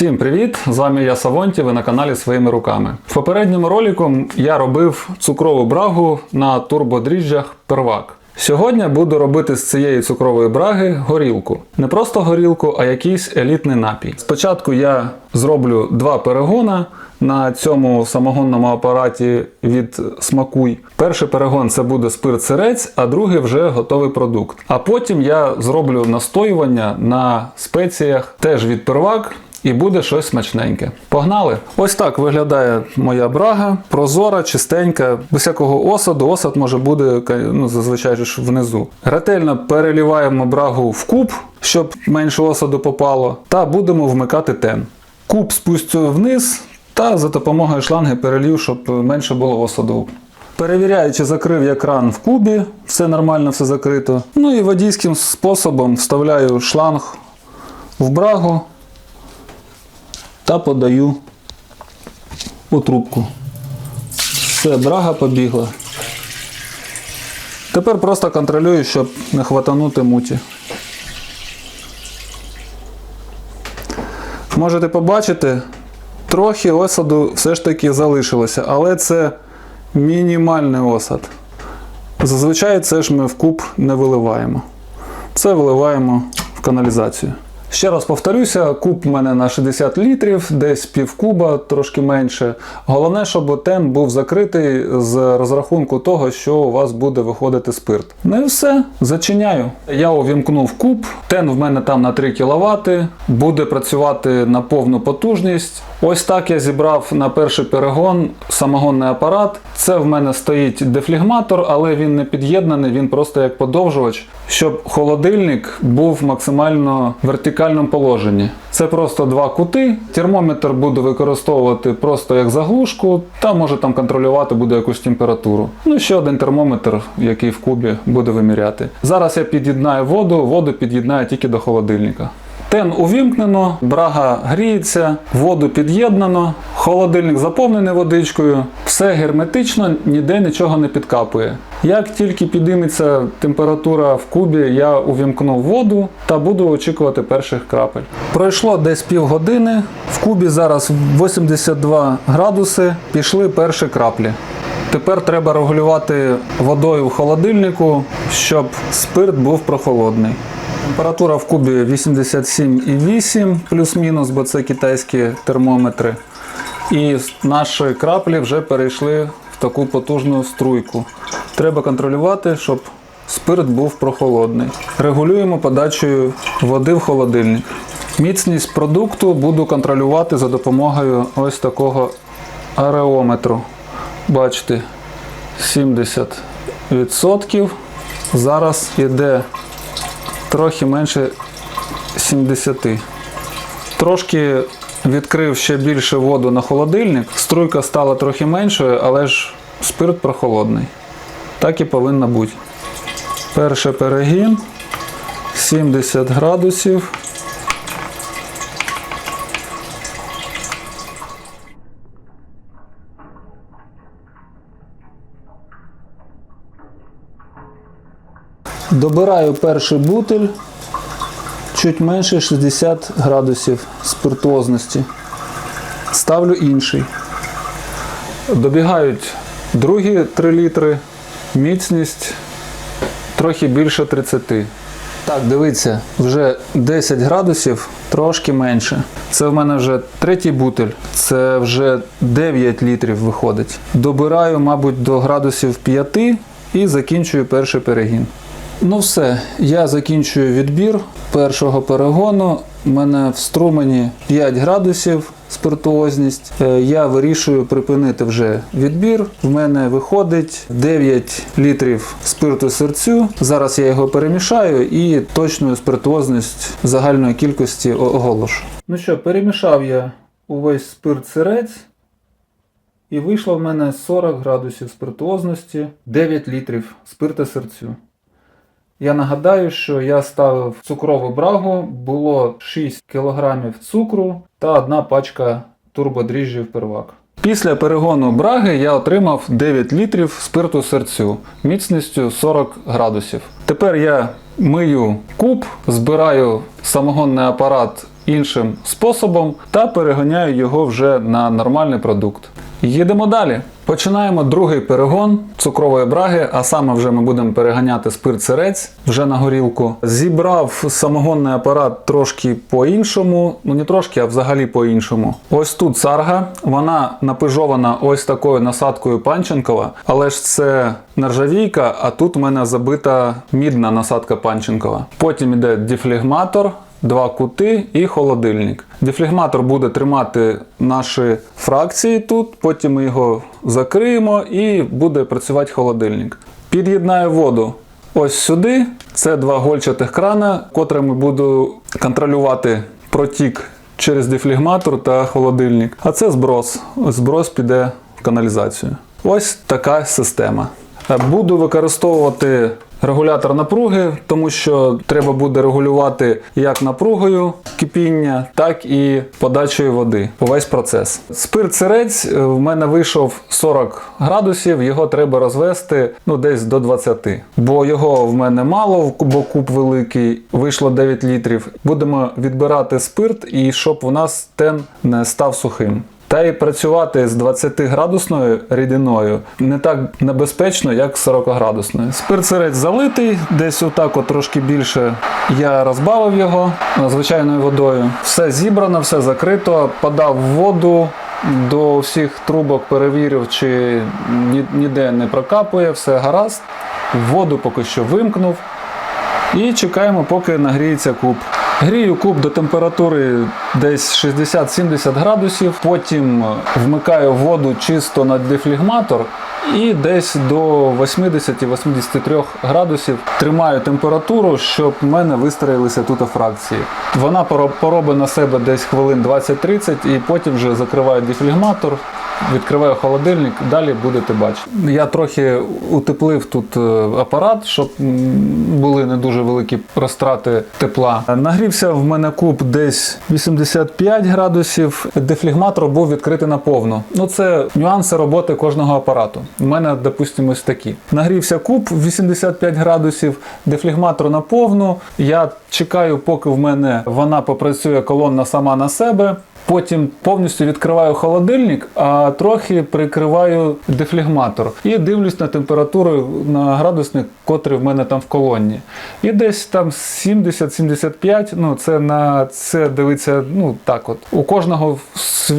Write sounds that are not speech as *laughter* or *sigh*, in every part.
Всім привіт! З вами я Савонті, ви на каналі Своїми руками. В попередньому ролику я робив цукрову брагу на турбодріжджах первак. Сьогодні буду робити з цієї цукрової браги горілку. Не просто горілку, а якийсь елітний напій. Спочатку я зроблю два перегона на цьому самогонному апараті від Смакуй. Перший перегон це буде спирт сирець, а другий вже готовий продукт. А потім я зроблю настоювання на спеціях теж від первак. І буде щось смачненьке. Погнали! Ось так виглядає моя брага. Прозора, чистенька, без всякого осаду. Осад може бути ну, зазвичай ж внизу. Ретельно переліваємо брагу в куб, щоб менше осаду попало, та будемо вмикати тен. Куб спустю вниз та за допомогою шланги перелів, щоб менше було осаду. Перевіряю, чи закрив я кран в кубі, все нормально, все закрито. Ну і водійським способом вставляю шланг в брагу та подаю у трубку. Все, брага побігла. Тепер просто контролюю, щоб не хватанути муті. Можете побачити, трохи осаду все ж таки залишилося, але це мінімальний осад. Зазвичай це ж ми в куб не виливаємо. Це виливаємо в каналізацію. Ще раз повторюся, куб у мене на 60 літрів, десь пів куба, трошки менше. Головне, щоб тен був закритий з розрахунку того, що у вас буде виходити спирт. Ну і все, зачиняю. Я увімкнув куб, тен в мене там на 3 кВт, буде працювати на повну потужність. Ось так я зібрав на перший перегон самогонний апарат. Це в мене стоїть дефлігматор, але він не під'єднаний, він просто як подовжувач, щоб холодильник був максимально вертикальному положенні. Це просто два кути. Термометр буду використовувати просто як заглушку, та може там контролювати буде якусь температуру. Ну і ще один термометр, який в кубі буде виміряти. Зараз я під'єднаю воду, воду під'єднаю тільки до холодильника. Тен увімкнено, брага гріється, воду під'єднано, холодильник заповнений водичкою, все герметично, ніде нічого не підкапує. Як тільки підійметься температура в кубі, я увімкну воду та буду очікувати перших крапель. Пройшло десь півгодини, в кубі зараз 82 градуси, пішли перші краплі. Тепер треба регулювати водою в холодильнику, щоб спирт був прохолодний. Температура в кубі 87,8 плюс-мінус, бо це китайські термометри. І наші краплі вже перейшли в таку потужну струйку. Треба контролювати, щоб спирт був прохолодний. Регулюємо подачею води в холодильник. Міцність продукту буду контролювати за допомогою ось такого ареометру. Бачите, 70%. Зараз йде трохи менше 70. Трошки відкрив ще більше воду на холодильник. Струйка стала трохи меншою, але ж спирт прохолодний. Так і повинно бути. Перший перегін 70 градусів. Добираю перший бутиль, чуть менше 60 градусів спиртуозності. Ставлю інший. Добігають другі 3 літри, міцність трохи більше 30. Так, дивіться, вже 10 градусів, трошки менше. Це в мене вже третій бутиль, це вже 9 літрів виходить. Добираю, мабуть, до градусів 5 і закінчую перший перегін. Ну все, я закінчую відбір першого перегону. У мене в струмені 5 градусів спиртуозність. Е, Я вирішую припинити вже відбір. В мене виходить 9 літрів спирту серцю. Зараз я його перемішаю і точну спиртуозність загальної кількості оголошу. Ну що, перемішав я увесь спирт сирець. І вийшло в мене 40 градусів спиртуозності, 9 літрів спирта серцю. Я нагадаю, що я ставив цукрову брагу, було 6 кг цукру та одна пачка турбодріжджів первак. Після перегону браги я отримав 9 літрів спирту серцю міцністю 40 градусів. Тепер я мию куб, збираю самогонний апарат іншим способом та переганяю його вже на нормальний продукт. Їдемо далі. Починаємо другий перегон цукрової браги, а саме вже ми будемо переганяти спирт сирець вже на горілку. Зібрав самогонний апарат трошки по-іншому, ну не трошки, а взагалі по-іншому. Ось тут сарга, вона напижована ось такою насадкою Панченкова, але ж це нержавійка, а тут у мене забита мідна насадка Панченкова. Потім йде дефлегматор, два кути і холодильник. Дефлегматор буде тримати наші фракції тут, потім ми його закриємо і буде працювати холодильник. Під'єднаю воду ось сюди. Це два гольчатих крана, котрими буду контролювати протік через дефлегматор та холодильник. А це зброс. Зброс піде в каналізацію. Ось така система. Буду використовувати регулятор напруги, тому що треба буде регулювати як напругою кипіння, так і подачею води. Увесь процес. Спирт сирець е, в мене вийшов 40 градусів, його треба розвести ну, десь до 20. Бо його в мене мало, бо куб великий, вийшло 9 літрів. Будемо відбирати спирт і щоб у нас тен не став сухим. Та й працювати з 20-градусною рідиною не так небезпечно, як з 40-градусною. Спирт сирець залитий, десь отак от трошки більше я розбавив його звичайною водою. Все зібрано, все закрито, подав воду. До всіх трубок перевірив, чи ні- ніде не прокапує, все гаразд. Воду поки що вимкнув. І чекаємо, поки нагріється куб. Грію куб до температури десь 60-70 градусів, потім вмикаю воду чисто на дефлегматор і десь до 80-83 градусів тримаю температуру, щоб в мене вистроїлися тут фракції. Вона поро- поробить на себе десь хвилин 20-30 і потім вже закриваю дефлегматор, відкриваю холодильник, далі будете бачити. Я трохи утеплив тут е, апарат, щоб були не дуже великі розтрати тепла. Нагрівся в мене куб десь 85 градусів. Дефлегматор був відкритий наповну. Ну це нюанси роботи кожного апарату. У мене, допустимо, ось такі. Нагрівся куб 85 градусів, дефлегматор наповну. Я чекаю, поки в мене вона попрацює колонна сама на себе. Потім повністю відкриваю холодильник, а трохи прикриваю дефлегматор і дивлюсь на температуру на градусник, котрий в мене там в колонні. І десь там 70-75, ну це на це дивиться, ну так от. У кожного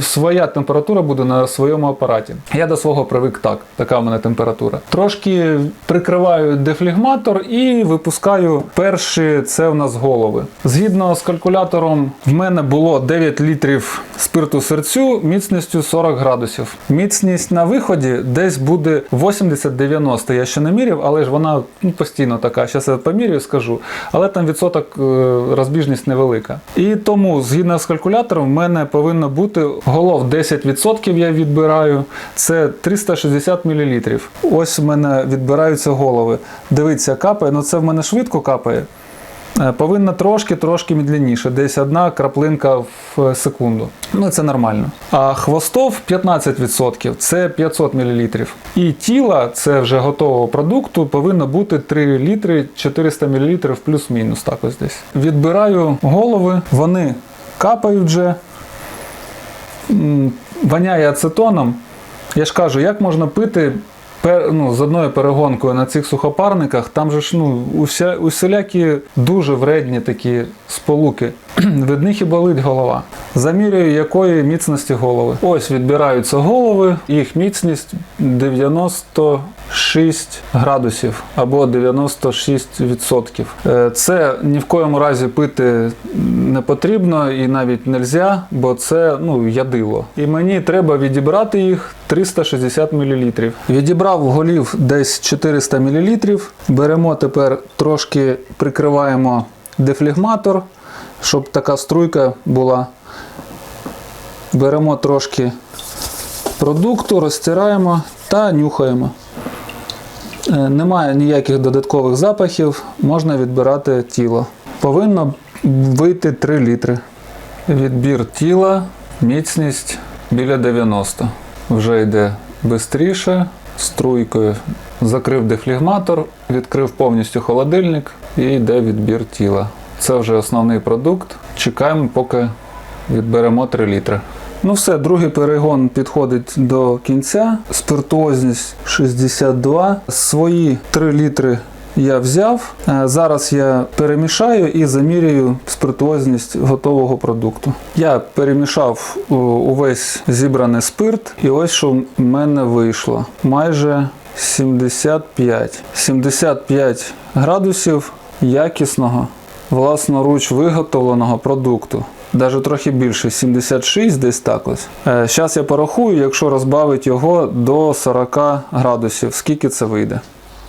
своя температура буде на своєму апараті. Я до свого привик так, така в мене температура. Трошки прикриваю дефлегматор і випускаю перші, це в нас голови. Згідно з калькулятором, в мене було 9 літрів спирту серцю міцністю 40 градусів. Міцність на виході десь буде 80-90. Я ще не міряв, але ж вона ну, постійно така. Зараз я поміряю, скажу. Але там відсоток е, розбіжність невелика. І тому, згідно з калькулятором, в мене повинно бути голов 10% я відбираю. Це 360 мл. Ось в мене відбираються голови. Дивіться, капає, ну це в мене швидко капає. Е, Повинна трошки-трошки медленніше, десь одна краплинка в секунду. Ну це нормально. А хвостов 15%, це 500 мл. І тіла, це вже готового продукту, повинно бути 3 літри 400 мл плюс-мінус. Так ось десь. Відбираю голови, вони капають вже, воняє ацетоном. Я ж кажу, як можна пити пер, ну, з одною перегонкою на цих сухопарниках, там же ж ну, уся, усілякі дуже вредні такі сполуки. *clears throat* Від них і болить голова. Замірюю, якої міцності голови. Ось відбираються голови, їх міцність 96 градусів або 96%. Е, Це ні в коєму разі пити не потрібно і навіть не можна, бо це ну, ядило. І мені треба відібрати їх 360 мл. Відібрав голів десь 400 мл. Беремо тепер трошки прикриваємо дефлегматор, щоб така струйка була. Беремо трошки продукту, розтираємо та нюхаємо. Е, Немає ніяких додаткових запахів, можна відбирати тіло. Повинно вийти 3 літри. Відбір тіла, міцність біля 90. Вже йде швидше, струйкою. Закрив дефлегматор, відкрив повністю холодильник і йде відбір тіла. Це вже основний продукт. Чекаємо, поки відберемо 3 літри. Ну все, другий перегон підходить до кінця. Спиртуозність 62. Свої 3 літри я взяв. Е, Зараз я перемішаю і замірюю спиртуозність готового продукту. Я перемішав увесь зібраний спирт, і ось що в мене вийшло. Майже 75. 75 градусів якісного, власноруч виготовленого продукту. Даже трохи більше, 76 десь так ось. Зараз я порахую, якщо розбавити його до 40 градусів, скільки це вийде.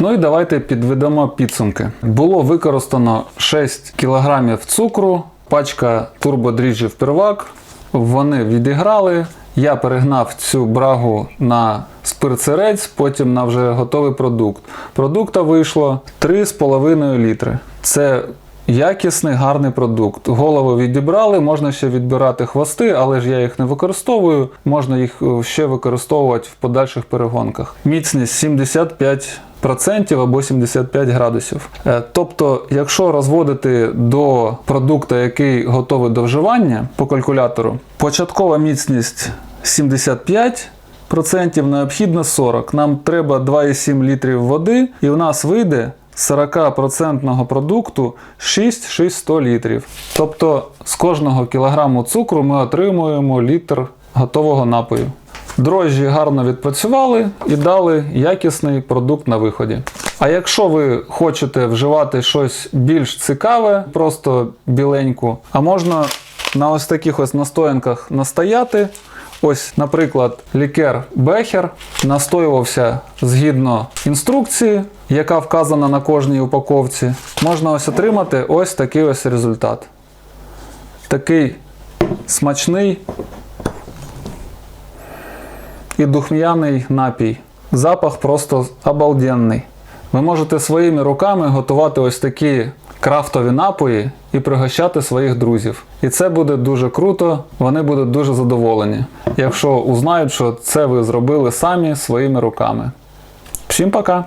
Ну і давайте підведемо підсумки. Було використано 6 кг цукру, пачка турбодріжджів первак. Вони відіграли. Я перегнав цю брагу на спирцерець, потім на вже готовий продукт. Продукта вийшло 3,5 літри. Це якісний, гарний продукт. Голову відібрали, можна ще відбирати хвости, але ж я їх не використовую. Можна їх е, ще використовувати в подальших перегонках. Міцність 75 процентів або 75 градусів. Е, Тобто, якщо розводити до продукту, який готовий до вживання по калькулятору, початкова міцність 75. Процентів необхідно 40. Нам треба 2,7 літрів води, і в нас вийде 40% продукту 6-600 літрів. Тобто з кожного кілограму цукру ми отримуємо літр готового напою. Дрожжі гарно відпрацювали і дали якісний продукт на виході. А якщо ви хочете вживати щось більш цікаве, просто біленьку, а можна на ось таких ось настоянках настояти. Ось, наприклад, лікер Бехер настоювався згідно інструкції, яка вказана на кожній упаковці. Можна ось отримати ось такий ось результат. Такий смачний і духм'яний напій. Запах просто обалденний. Ви можете своїми руками готувати ось такі крафтові напої і пригощати своїх друзів. І це буде дуже круто, вони будуть дуже задоволені, якщо узнають, що це ви зробили самі своїми руками. Всім пока!